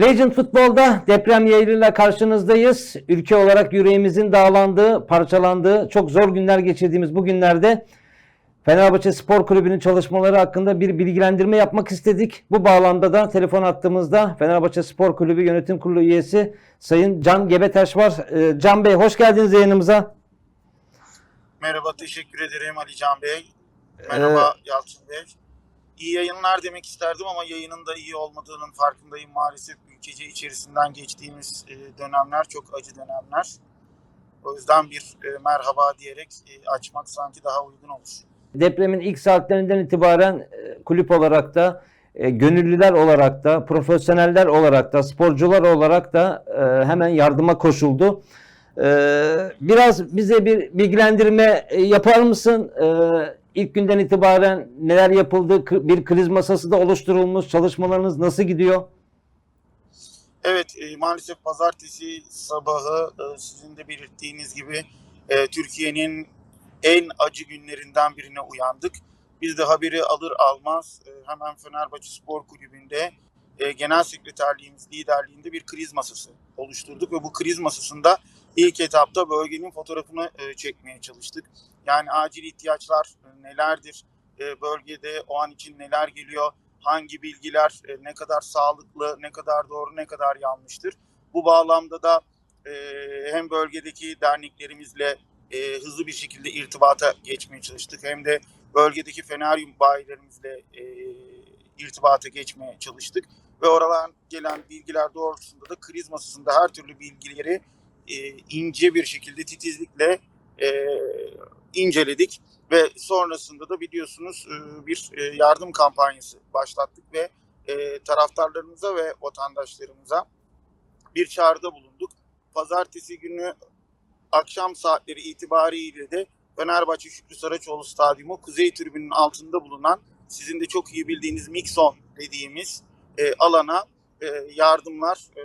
Legend Futbol'da deprem yayınıyla karşınızdayız. Ülke olarak yüreğimizin dağlandığı, parçalandığı, çok zor günler geçirdiğimiz bu günlerde Fenerbahçe Spor Kulübü'nün çalışmaları hakkında bir bilgilendirme yapmak istedik. Bu bağlamda da telefon attığımızda Fenerbahçe Spor Kulübü Yönetim Kurulu üyesi Sayın Can Gebetaş var. Ee, Can Bey hoş geldiniz yayınımıza. Merhaba, teşekkür ederim Ali Can Bey. Merhaba Yalçın Bey. İyi yayınlar demek isterdim ama yayının da iyi olmadığının farkındayım maalesef. Ülkece içerisinden geçtiğimiz e, dönemler çok acı dönemler. O yüzden bir e, merhaba diyerek e, açmak sanki daha uygun olur. Depremin ilk saatlerinden itibaren kulüp olarak da, gönüllüler olarak da, profesyoneller olarak da, sporcular olarak da hemen yardıma koşuldu. Biraz bize bir bilgilendirme yapar mısın? İlk günden itibaren neler yapıldı? Bir kriz masası da oluşturulmuş. Çalışmalarınız nasıl gidiyor? Evet, e, maalesef pazartesi sabahı e, sizin de belirttiğiniz gibi e, Türkiye'nin en acı günlerinden birine uyandık. Biz de haberi alır almaz e, hemen Fenerbahçe Spor Kulübü'nde e, genel sekreterliğimiz liderliğinde bir kriz masası oluşturduk ve bu kriz masasında ilk etapta bölgenin fotoğrafını e, çekmeye çalıştık. Yani acil ihtiyaçlar e, nelerdir, e, bölgede o an için neler geliyor, hangi bilgiler ne kadar sağlıklı, ne kadar doğru, ne kadar yanlıştır. Bu bağlamda da hem bölgedeki derneklerimizle hızlı bir şekilde irtibata geçmeye çalıştık hem de bölgedeki feneryum bayilerimizle irtibata geçmeye çalıştık ve oradan gelen bilgiler doğrultusunda da kriz masasında her türlü bilgileri e, ince bir şekilde titizlikle e, inceledik ve sonrasında da biliyorsunuz e, bir e, yardım kampanyası başlattık ve e, taraftarlarımıza ve vatandaşlarımıza bir çağrıda bulunduk. Pazartesi günü akşam saatleri itibariyle de Fenerbahçe Şükrü Saraçoğlu Stadyumu Kuzey Tribünün altında bulunan sizin de çok iyi bildiğiniz Mixon dediğimiz e, alana e, yardımlar e,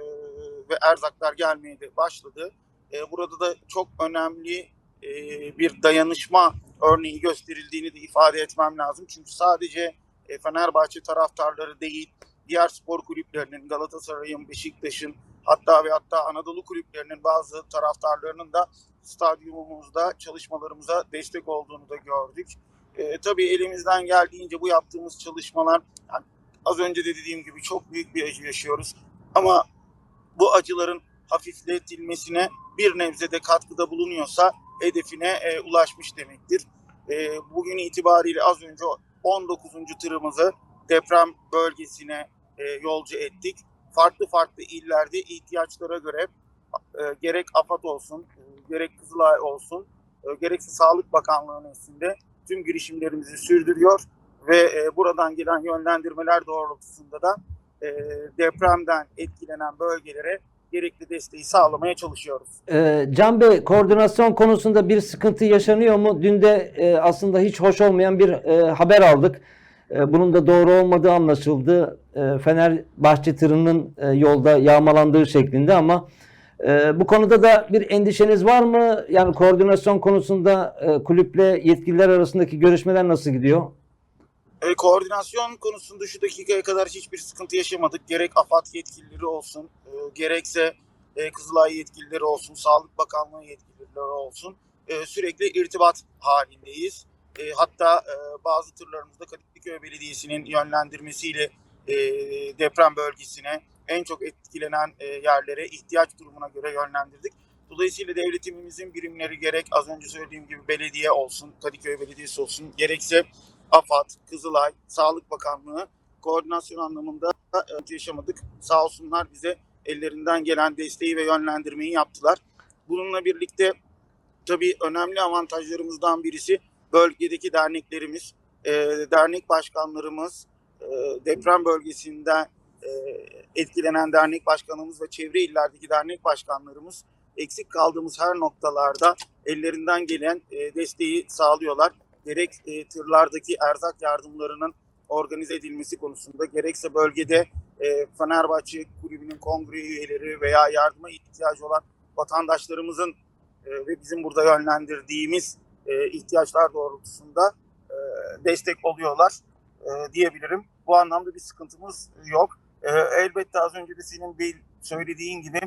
ve erzaklar gelmeye de başladı. E, burada da çok önemli e, bir dayanışma örneği gösterildiğini de ifade etmem lazım. Çünkü sadece e, Fenerbahçe taraftarları değil, diğer spor kulüplerinin, Galatasaray'ın, Beşiktaş'ın hatta ve hatta Anadolu kulüplerinin bazı taraftarlarının da stadyumumuzda çalışmalarımıza destek olduğunu da gördük. E, tabii elimizden geldiğince bu yaptığımız çalışmalar yani az önce de dediğim gibi çok büyük bir acı yaşıyoruz. Ama bu acıların hafifletilmesine bir nebze de katkıda bulunuyorsa hedefine e, ulaşmış demektir. E, bugün itibariyle az önce 19. tırımızı deprem bölgesine e, yolcu ettik. Farklı farklı illerde ihtiyaçlara göre e, gerek AFAD olsun, e, gerek Kızılay olsun, e, gerekse Sağlık Bakanlığı'nın nezdinde tüm girişimlerimizi sürdürüyor ve e, buradan gelen yönlendirmeler doğrultusunda da e, depremden etkilenen bölgelere gerekli desteği sağlamaya çalışıyoruz. Ee, Can Bey koordinasyon konusunda bir sıkıntı yaşanıyor mu? Dün de e, aslında hiç hoş olmayan bir e, haber aldık. E, bunun da doğru olmadığı anlaşıldı. E, Fenerbahçe tırının e, yolda yağmalandığı şeklinde ama e, bu konuda da bir endişeniz var mı? Yani koordinasyon konusunda e, kulüple yetkililer arasındaki görüşmeler nasıl gidiyor? E, koordinasyon konusunda şu dakikaya kadar hiçbir sıkıntı yaşamadık. Gerek AFAD yetkilileri olsun, e, gerekse e, Kızılay yetkilileri olsun, Sağlık Bakanlığı yetkilileri olsun. E, sürekli irtibat halindeyiz. E, hatta e, bazı tırlarımızda Kadıköy Belediyesi'nin yönlendirmesiyle e, deprem bölgesine en çok etkilenen e, yerlere ihtiyaç durumuna göre yönlendirdik. Dolayısıyla devletimizin birimleri gerek az önce söylediğim gibi belediye olsun, Kadıköy Belediyesi olsun, gerekse AFAD, Kızılay, Sağlık Bakanlığı koordinasyon anlamında e, yaşamadık. Sağ olsunlar bize ellerinden gelen desteği ve yönlendirmeyi yaptılar. Bununla birlikte tabii önemli avantajlarımızdan birisi bölgedeki derneklerimiz, e, dernek başkanlarımız, e, deprem bölgesinde etkilenen dernek başkanımız ve çevre illerdeki dernek başkanlarımız eksik kaldığımız her noktalarda ellerinden gelen desteği sağlıyorlar gerek e, tırlardaki erzak yardımlarının organize edilmesi konusunda gerekse bölgede e, Fenerbahçe kulübünün kongre üyeleri veya yardıma ihtiyacı olan vatandaşlarımızın e, ve bizim burada yönlendirdiğimiz e, ihtiyaçlar doğrultusunda e, destek oluyorlar e, diyebilirim. Bu anlamda bir sıkıntımız yok. E, elbette az önce de senin bir söylediğin gibi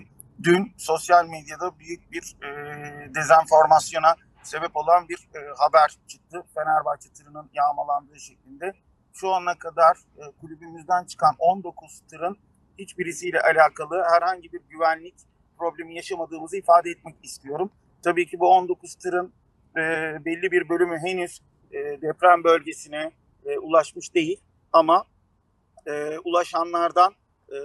dün sosyal medyada büyük bir e, dezenformasyona sebep olan bir e, haber çıktı. Fenerbahçe tırının yağmalandığı şeklinde. Şu ana kadar e, kulübümüzden çıkan 19 tırın hiçbirisiyle alakalı herhangi bir güvenlik problemi yaşamadığımızı ifade etmek istiyorum. Tabii ki bu 19 tırın e, belli bir bölümü henüz e, deprem bölgesine e, ulaşmış değil ama e, ulaşanlardan e,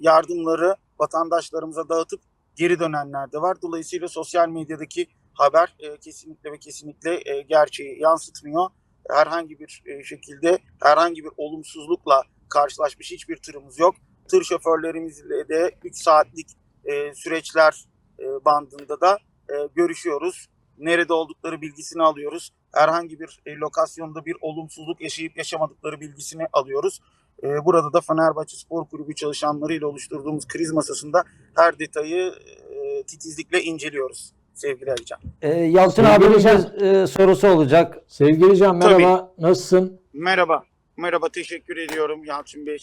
yardımları vatandaşlarımıza dağıtıp geri dönenler de var. Dolayısıyla sosyal medyadaki haber e, kesinlikle ve kesinlikle e, gerçeği yansıtmıyor. Herhangi bir e, şekilde herhangi bir olumsuzlukla karşılaşmış hiçbir tırımız yok. Tır şoförlerimizle de 3 saatlik e, süreçler e, bandında da e, görüşüyoruz. Nerede oldukları bilgisini alıyoruz. Herhangi bir e, lokasyonda bir olumsuzluk yaşayıp yaşamadıkları bilgisini alıyoruz. E, burada da Fenerbahçe Spor Kulübü çalışanlarıyla oluşturduğumuz kriz masasında her detayı e, titizlikle inceliyoruz sevgili Alican. E, Yalçın Sevgili abinin Can- bir, e, sorusu olacak. Sevgili Can merhaba, nasılsın? Merhaba. Merhaba teşekkür ediyorum Yalçın Bey.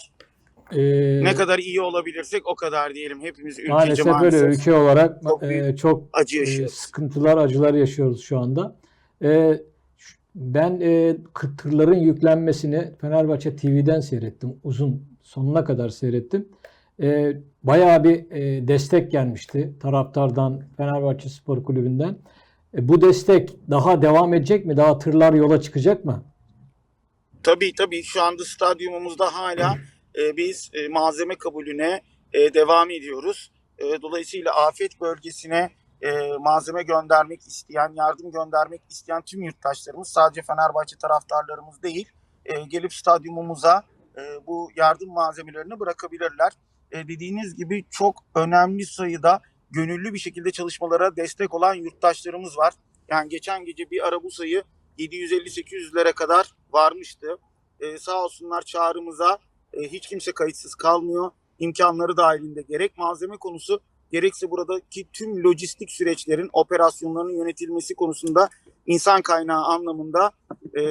Ee, Ne kadar iyi olabilirsek o kadar diyelim. Hepimiz ülkece maalesef maalesef, böyle ülke olarak Çok büyük e, çok acı e, yaşıyoruz. sıkıntılar, acılar yaşıyoruz şu anda. E, ş- ben e, kı- tırların yüklenmesini Fenerbahçe TV'den seyrettim. Uzun sonuna kadar seyrettim. E, bayağı bir e, destek gelmişti taraftardan, Fenerbahçe Spor Kulübü'nden. E, bu destek daha devam edecek mi? Daha tırlar yola çıkacak mı? Tabii tabii şu anda stadyumumuzda hala e, biz e, malzeme kabulüne e, devam ediyoruz. E, dolayısıyla afet bölgesine e, malzeme göndermek isteyen, yardım göndermek isteyen tüm yurttaşlarımız sadece Fenerbahçe taraftarlarımız değil, e, gelip stadyumumuza e, bu yardım malzemelerini bırakabilirler. E, dediğiniz gibi çok önemli sayıda gönüllü bir şekilde çalışmalara destek olan yurttaşlarımız var. Yani geçen gece bir ara bu sayı 750-800'lere kadar varmıştı. Ee, sağ olsunlar çağrımıza e, hiç kimse kayıtsız kalmıyor. İmkanları dahilinde gerek malzeme konusu gerekse buradaki tüm lojistik süreçlerin operasyonlarının yönetilmesi konusunda insan kaynağı anlamında e,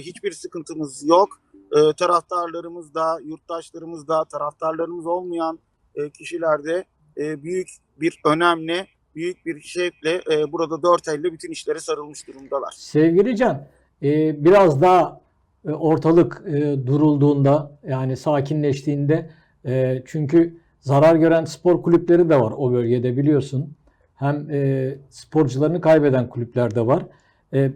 hiçbir sıkıntımız yok. E, taraftarlarımız da, yurttaşlarımız da, taraftarlarımız olmayan e, kişiler e, büyük bir önemle, büyük bir şevkle e, burada dört elle bütün işlere sarılmış durumdalar. Sevgili Can, e, biraz daha e, ortalık e, durulduğunda yani sakinleştiğinde e, çünkü zarar gören spor kulüpleri de var o bölgede biliyorsun. Hem e, sporcularını kaybeden kulüpler de var. E,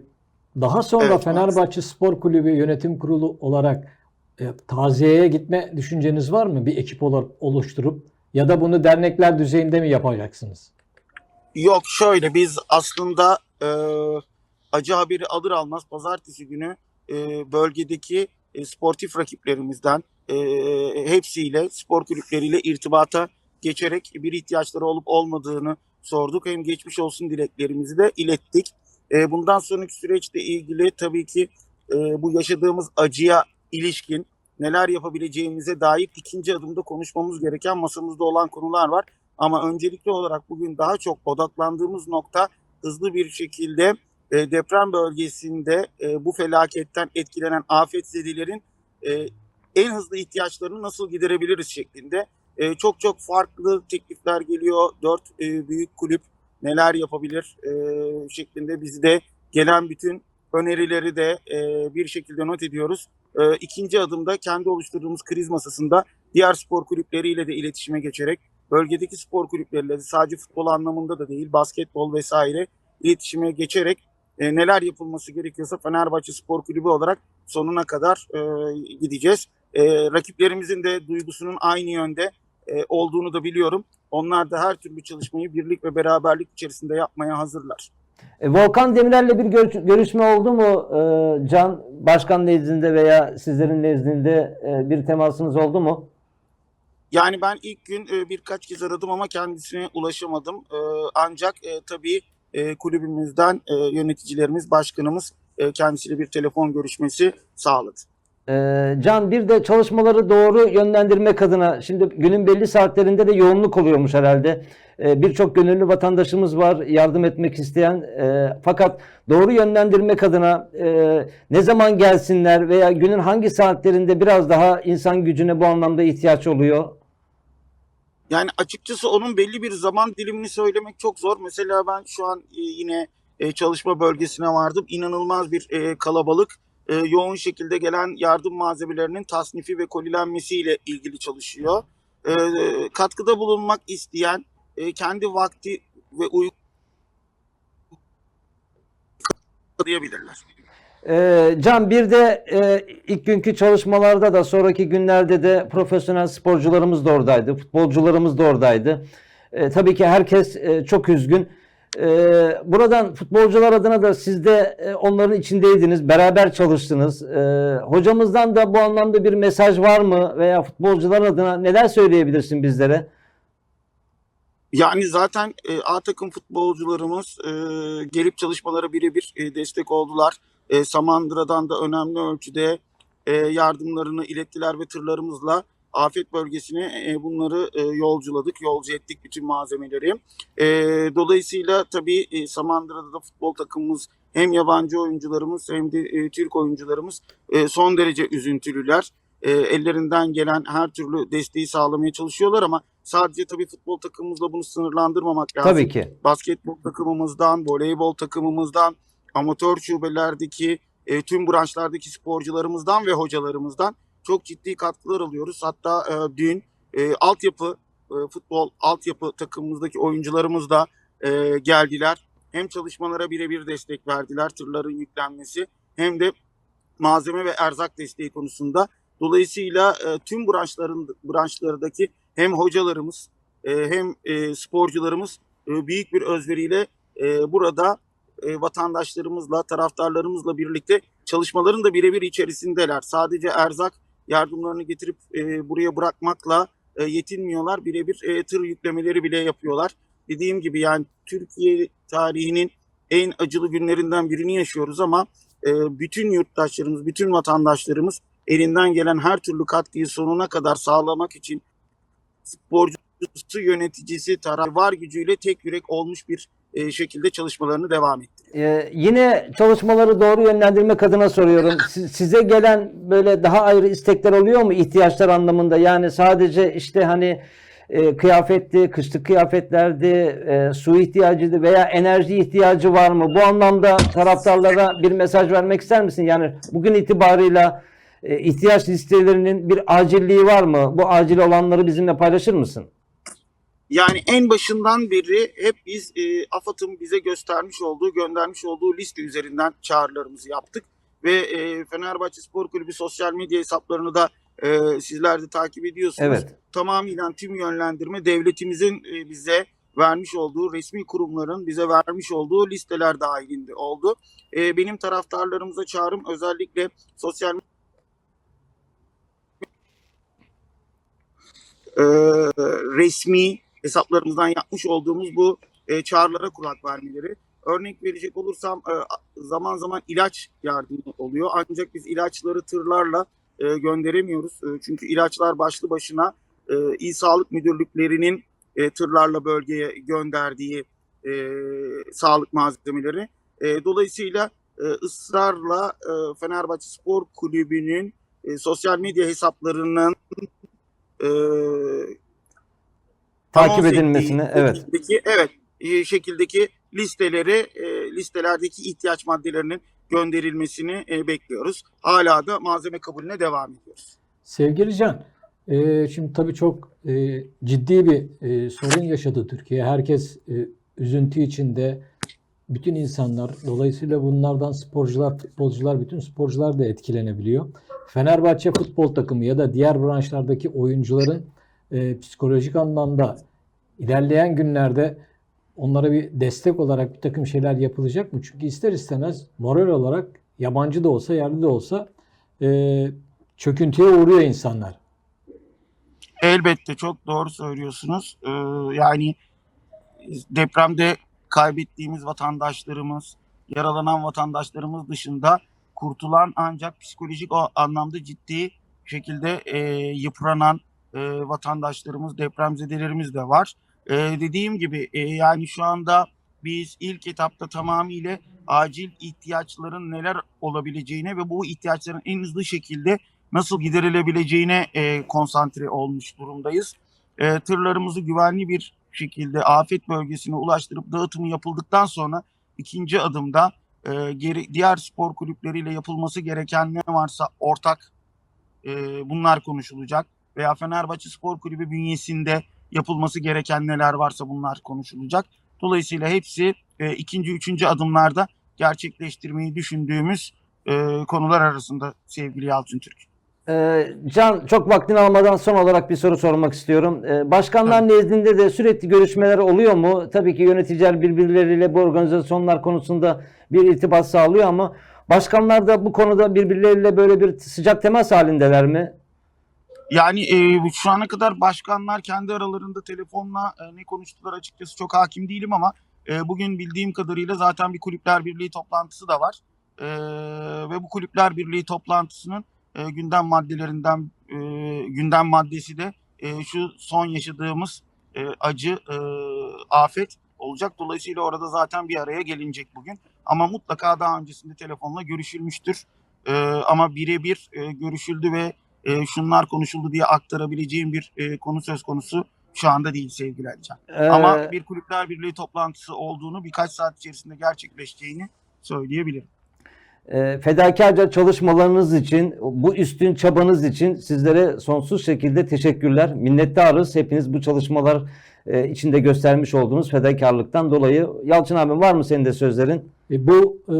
daha sonra Evet, Fenerbahçe Spor Kulübü Yönetim Kurulu olarak e, taziyeye gitme düşünceniz var mı? Bir ekip olarak oluşturup ya da bunu dernekler düzeyinde mi yapacaksınız? Yok şöyle biz aslında e, acı haberi alır almaz pazartesi günü e, bölgedeki e, sportif rakiplerimizden e, hepsiyle spor kulüpleriyle irtibata geçerek bir ihtiyaçları olup olmadığını sorduk. Hem geçmiş olsun dileklerimizi de ilettik. E, bundan sonraki süreçle ilgili tabii ki e, bu yaşadığımız acıya ilişkin neler yapabileceğimize dair ikinci adımda konuşmamız gereken masamızda olan konular var. Ama öncelikli olarak bugün daha çok odaklandığımız nokta hızlı bir şekilde e, deprem bölgesinde e, bu felaketten etkilenen afetzedelerin e, en hızlı ihtiyaçlarını nasıl giderebiliriz şeklinde. E, çok çok farklı teklifler geliyor. Dört e, büyük kulüp neler yapabilir e, şeklinde biz de gelen bütün önerileri de e, bir şekilde not ediyoruz. E, ikinci adımda kendi oluşturduğumuz kriz masasında diğer spor kulüpleriyle de iletişime geçerek bölgedeki spor kulüpleriyle de sadece futbol anlamında da değil basketbol vesaire iletişime geçerek e, neler yapılması gerekiyorsa Fenerbahçe Spor Kulübü olarak sonuna kadar e, gideceğiz. E, rakiplerimizin de duygusunun aynı yönde e, olduğunu da biliyorum. Onlar da her türlü çalışmayı birlik ve beraberlik içerisinde yapmaya hazırlar. E, Volkan Demirel'le bir gör- görüşme oldu mu e, Can Başkan nezdinde veya sizlerin nezdinde e, bir temasınız oldu mu? Yani ben ilk gün e, birkaç kez aradım ama kendisine ulaşamadım. E, ancak e, tabii e, kulübümüzden e, yöneticilerimiz, başkanımız e, kendisiyle bir telefon görüşmesi sağladı. E, Can bir de çalışmaları doğru yönlendirmek adına şimdi günün belli saatlerinde de yoğunluk oluyormuş herhalde. E, Birçok gönüllü vatandaşımız var yardım etmek isteyen. E, fakat doğru yönlendirmek adına e, ne zaman gelsinler veya günün hangi saatlerinde biraz daha insan gücüne bu anlamda ihtiyaç oluyor? Yani açıkçası onun belli bir zaman dilimini söylemek çok zor. Mesela ben şu an e, yine e, çalışma bölgesine vardım. İnanılmaz bir kalabalık. E, yoğun şekilde gelen yardım malzemelerinin tasnifi ve kolilenmesiyle ilgili çalışıyor. E, katkıda bulunmak isteyen e, kendi vakti ve uyku diyebilirler. Ee, Can bir de e, ilk günkü çalışmalarda da sonraki günlerde de profesyonel sporcularımız da oradaydı, futbolcularımız da oradaydı. E, tabii ki herkes e, çok üzgün. E, buradan futbolcular adına da siz de e, onların içindeydiniz, beraber çalıştınız. E, hocamızdan da bu anlamda bir mesaj var mı veya futbolcular adına neler söyleyebilirsin bizlere? Yani zaten e, A takım futbolcularımız e, gelip çalışmalara birebir e, destek oldular. E, Samandıra'dan da önemli ölçüde e, yardımlarını ilettiler ve tırlarımızla afet bölgesine e, bunları e, yolculadık, yolcu ettik bütün malzemeleri. E, dolayısıyla tabii e, Samandıra'da da futbol takımımız hem yabancı oyuncularımız hem de e, Türk oyuncularımız e, son derece üzüntülüler. E, ellerinden gelen her türlü desteği sağlamaya çalışıyorlar ama sadece tabii futbol takımımızla bunu sınırlandırmamak lazım. Tabii ki. Basketbol takımımızdan, voleybol takımımızdan, amatör şubelerdeki e, tüm branşlardaki sporcularımızdan ve hocalarımızdan çok ciddi katkılar alıyoruz. Hatta e, dün e, altyapı e, futbol altyapı takımımızdaki oyuncularımız da e, geldiler. Hem çalışmalara birebir destek verdiler tırların yüklenmesi hem de malzeme ve erzak desteği konusunda. Dolayısıyla e, tüm branşların branşlardaki hem hocalarımız e, hem e, sporcularımız e, büyük bir özveriyle e, burada e, vatandaşlarımızla, taraftarlarımızla birlikte çalışmaların da birebir içerisindeler. Sadece erzak yardımlarını getirip e, buraya bırakmakla e, yetinmiyorlar. Birebir e, tır yüklemeleri bile yapıyorlar. Dediğim gibi yani Türkiye tarihinin en acılı günlerinden birini yaşıyoruz ama e, bütün yurttaşlarımız, bütün vatandaşlarımız elinden gelen her türlü katkıyı sonuna kadar sağlamak için sporcusu, yöneticisi, taraf var gücüyle tek yürek olmuş bir e, şekilde çalışmalarını devam etti. Ee, yine çalışmaları doğru yönlendirmek adına soruyorum. Si- Size gelen böyle daha ayrı istekler oluyor mu ihtiyaçlar anlamında? Yani sadece işte hani e, kıyafetti, kışlık kıyafetlerdi, e, su ihtiyacıydı veya enerji ihtiyacı var mı? Bu anlamda taraftarlara bir mesaj vermek ister misin? Yani bugün itibarıyla e, ihtiyaç listelerinin bir acilliği var mı? Bu acil olanları bizimle paylaşır mısın? Yani en başından beri hep biz e, AFAD'ın bize göstermiş olduğu, göndermiş olduğu liste üzerinden çağrılarımızı yaptık. Ve e, Fenerbahçe Spor Kulübü sosyal medya hesaplarını da e, sizler de takip ediyorsunuz. Evet. Tamamıyla tüm yönlendirme devletimizin e, bize vermiş olduğu, resmi kurumların bize vermiş olduğu listeler dahilinde oldu. E, benim taraftarlarımıza çağrım özellikle sosyal e, resmi hesaplarımızdan yapmış olduğumuz bu e, çağrılara kulak vermeleri. Örnek verecek olursam e, zaman zaman ilaç yardımı oluyor. Ancak biz ilaçları tırlarla e, gönderemiyoruz. E, çünkü ilaçlar başlı başına e, İl Sağlık Müdürlüklerinin e, tırlarla bölgeye gönderdiği e, sağlık malzemeleri. E, dolayısıyla e, ısrarla e, Fenerbahçe Spor Kulübü'nün e, sosyal medya hesaplarının e, Takip edilmesini, evet. şekildeki- evet e, şekildeki listeleri e, listelerdeki ihtiyaç maddelerinin gönderilmesini e, bekliyoruz. Hala da malzeme kabulüne devam ediyoruz. Sevgili Can, şimdi tabii çok ciddi bir sorun yaşadı Türkiye. Herkes üzüntü içinde, bütün insanlar, dolayısıyla bunlardan sporcular, futbolcular, bütün sporcular da etkilenebiliyor. Fenerbahçe futbol takımı ya da diğer branşlardaki oyuncuların e, psikolojik anlamda ilerleyen günlerde onlara bir destek olarak bir takım şeyler yapılacak mı? Çünkü ister istemez moral olarak yabancı da olsa, yerli de olsa e, çöküntüye uğruyor insanlar. Elbette çok doğru söylüyorsunuz. Ee, yani depremde kaybettiğimiz vatandaşlarımız, yaralanan vatandaşlarımız dışında kurtulan ancak psikolojik anlamda ciddi şekilde e, yıpranan e, vatandaşlarımız, depremzedelerimiz de var. Ee, dediğim gibi e, yani şu anda biz ilk etapta tamamıyla acil ihtiyaçların neler olabileceğine ve bu ihtiyaçların en hızlı şekilde nasıl giderilebileceğine e, konsantre olmuş durumdayız. E, tırlarımızı güvenli bir şekilde afet bölgesine ulaştırıp dağıtımı yapıldıktan sonra ikinci adımda e, geri diğer spor kulüpleriyle yapılması gereken ne varsa ortak e, bunlar konuşulacak veya Fenerbahçe Spor Kulübü bünyesinde yapılması gereken neler varsa bunlar konuşulacak. Dolayısıyla hepsi e, ikinci, üçüncü adımlarda gerçekleştirmeyi düşündüğümüz e, konular arasında sevgili Yalçın Türk. Ee, Can çok vaktini almadan son olarak bir soru sormak istiyorum. Ee, başkanlar nezdinde de sürekli görüşmeler oluyor mu? Tabii ki yöneticiler birbirleriyle bu organizasyonlar konusunda bir irtibat sağlıyor ama başkanlar da bu konuda birbirleriyle böyle bir sıcak temas halindeler mi? Yani e, şu ana kadar başkanlar kendi aralarında telefonla e, ne konuştular açıkçası çok hakim değilim ama e, bugün bildiğim kadarıyla zaten bir kulüpler birliği toplantısı da var. E, ve bu kulüpler birliği toplantısının e, gündem maddelerinden e, gündem maddesi de e, şu son yaşadığımız e, acı e, afet olacak. Dolayısıyla orada zaten bir araya gelinecek bugün. Ama mutlaka daha öncesinde telefonla görüşülmüştür. E, ama birebir e, görüşüldü ve e, şunlar konuşuldu diye aktarabileceğim bir e, konu söz konusu şu anda değil sevgili Alican. Ee, Ama bir kulüpler birliği toplantısı olduğunu birkaç saat içerisinde gerçekleşeceğini söyleyebilirim. e, fedakarca çalışmalarınız için, bu üstün çabanız için sizlere sonsuz şekilde teşekkürler. Minnettarız. Hepiniz bu çalışmalar e, içinde göstermiş olduğunuz fedakarlıktan dolayı. Yalçın abi var mı senin de sözlerin? E, bu e,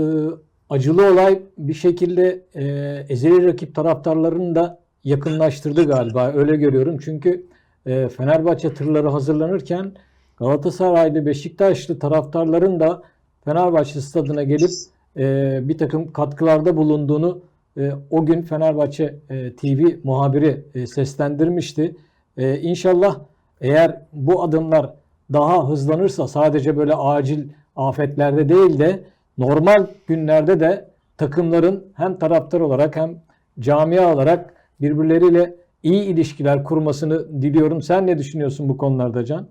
acılı olay bir şekilde e, ezeli rakip taraftarlarını da yakınlaştırdı galiba. Öyle görüyorum. Çünkü e, Fenerbahçe tırları hazırlanırken Galatasaraylı, Beşiktaşlı taraftarların da Fenerbahçe stadına gelip e, bir takım katkılarda bulunduğunu e, o gün Fenerbahçe TV muhabiri seslendirmişti. E, inşallah eğer bu adımlar daha hızlanırsa sadece böyle acil afetlerde değil de normal günlerde de takımların hem taraftar olarak hem camia olarak birbirleriyle iyi ilişkiler kurmasını diliyorum. Sen ne düşünüyorsun bu konularda Can?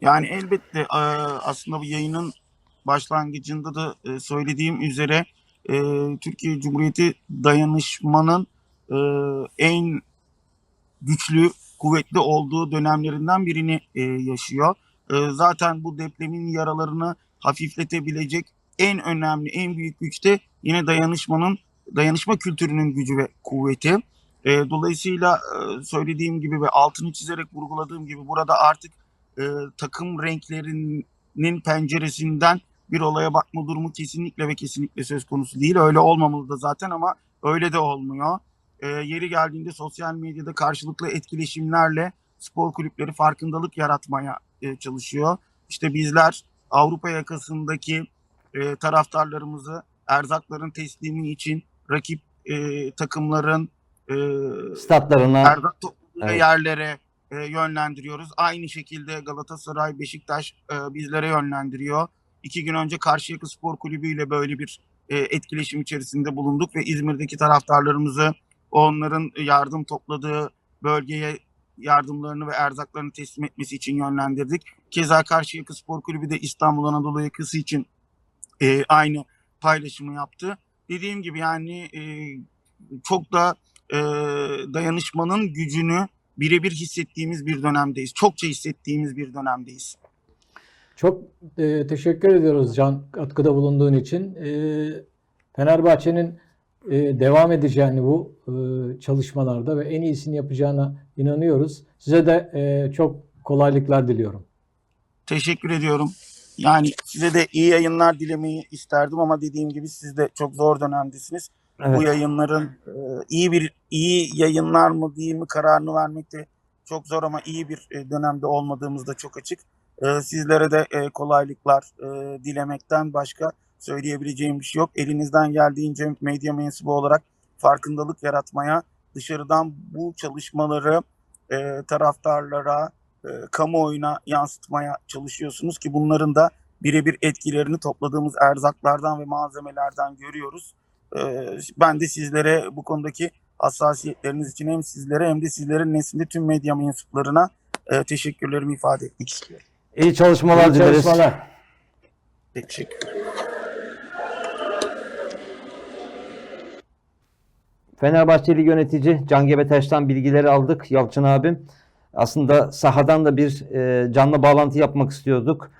Yani elbette e, aslında bu yayının başlangıcında da e, söylediğim üzere e, Türkiye Cumhuriyeti dayanışmanın en güçlü, kuvvetli olduğu dönemlerinden birini yaşıyor. Zaten bu depremin yaralarını hafifletebilecek en önemli, en büyük güç de yine dayanışmanın, dayanışma kültürünün gücü ve kuvveti. E, dolayısıyla e, söylediğim gibi ve altını çizerek vurguladığım gibi burada artık e, takım renklerinin penceresinden bir olaya bakma durumu kesinlikle ve kesinlikle söz konusu değil. Öyle olmamalı da zaten ama öyle de olmuyor. E, yeri geldiğinde sosyal medyada karşılıklı etkileşimlerle spor kulüpleri farkındalık yaratmaya e, çalışıyor. İşte bizler Avrupa yakasındaki e, taraftarlarımızı erzakların teslimi için rakip e, takımların e, Statlarına. topladığı Evet. yerlere e, yönlendiriyoruz. Aynı şekilde Galatasaray, Beşiktaş e, bizlere yönlendiriyor. İki gün önce Karşıyaka Spor Kulübü ile böyle bir e, etkileşim içerisinde bulunduk ve İzmir'deki taraftarlarımızı onların yardım topladığı bölgeye yardımlarını ve erzaklarını teslim etmesi için yönlendirdik. Keza Karşıyaka Spor Kulübü de İstanbul Anadolu yakası için e, aynı paylaşımı yaptı. Dediğim gibi yani e, çok da e, dayanışmanın gücünü birebir hissettiğimiz bir dönemdeyiz. Çokça hissettiğimiz bir dönemdeyiz. Çok e, teşekkür ediyoruz Can katkıda bulunduğun için. E, Fenerbahçe'nin e, devam edeceğini bu e, çalışmalarda ve en iyisini yapacağına inanıyoruz. Size de e, çok kolaylıklar diliyorum. Teşekkür ediyorum. Yani size de iyi yayınlar dilemeyi isterdim ama dediğim gibi siz de çok zor dönemdesiniz. Evet. Bu yayınların e, iyi bir iyi yayınlar mı değil mi kararını vermek de çok zor ama iyi bir e, dönemde olmadığımız da çok açık. E, sizlere de e, kolaylıklar e, dilemekten başka söyleyebileceğim bir şey yok. Elinizden geldiğince medya mensubu olarak farkındalık yaratmaya, dışarıdan bu çalışmaları e, taraftarlara, e, kamuoyuna yansıtmaya çalışıyorsunuz ki bunların da birebir etkilerini topladığımız erzaklardan ve malzemelerden görüyoruz. Ee, ben de sizlere bu konudaki hassasiyetleriniz için hem sizlere hem de sizlerin neslinde tüm medya mensuplarına e, teşekkürlerimi ifade etmek istiyorum. İyi çalışmalar İyi dileriz. çalışmalar. Teşekkür Fenerbahçeli yönetici Can Gebetaş'tan bilgileri aldık Yalçın abim. Aslında sahadan da bir e, canlı bağlantı yapmak istiyorduk.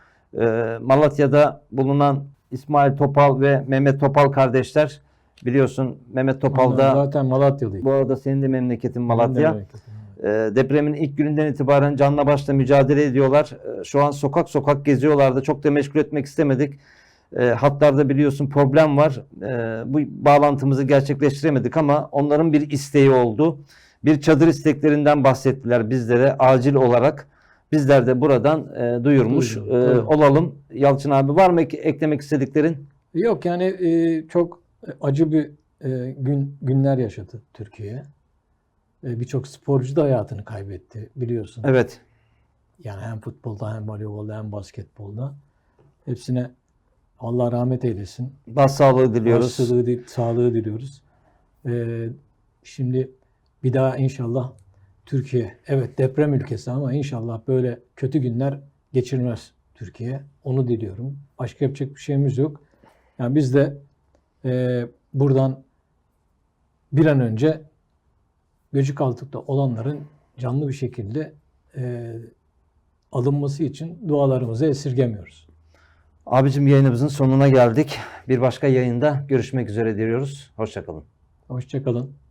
E, Malatya'da bulunan İsmail Topal ve Mehmet Topal kardeşler biliyorsun Mehmet Topal da zaten Malatyalıyım. bu arada senin de memleketin Malatya. E, depremin ilk gününden itibaren canla başla mücadele ediyorlar. E, şu an sokak sokak geziyorlardı. Çok da meşgul etmek istemedik. E, hatlarda biliyorsun problem var. E, bu bağlantımızı gerçekleştiremedik ama onların bir isteği oldu. Bir çadır isteklerinden bahsettiler bizlere acil olarak. Bizler de buradan e, duyurmuş Duydum, e, evet. olalım. Yalçın abi var mı ek- eklemek istediklerin? Yok yani e, çok acı bir e, gün günler yaşadı Türkiye. E, Birçok sporcu da hayatını kaybetti biliyorsun. Evet. Yani hem futbolda hem voleybolda hem basketbolda. Hepsine Allah rahmet eylesin. Başsağlığı diliyoruz. Sağlığı, di- sağlığı diliyoruz. E, şimdi bir daha inşallah Türkiye, evet deprem ülkesi ama inşallah böyle kötü günler geçirmez Türkiye. Onu diliyorum. Başka yapacak bir şeyimiz yok. Yani biz de e, buradan bir an önce göcük altında olanların canlı bir şekilde e, alınması için dualarımızı esirgemiyoruz. Abicim yayınımızın sonuna geldik. Bir başka yayında görüşmek üzere diyoruz. Hoşçakalın. Hoşçakalın.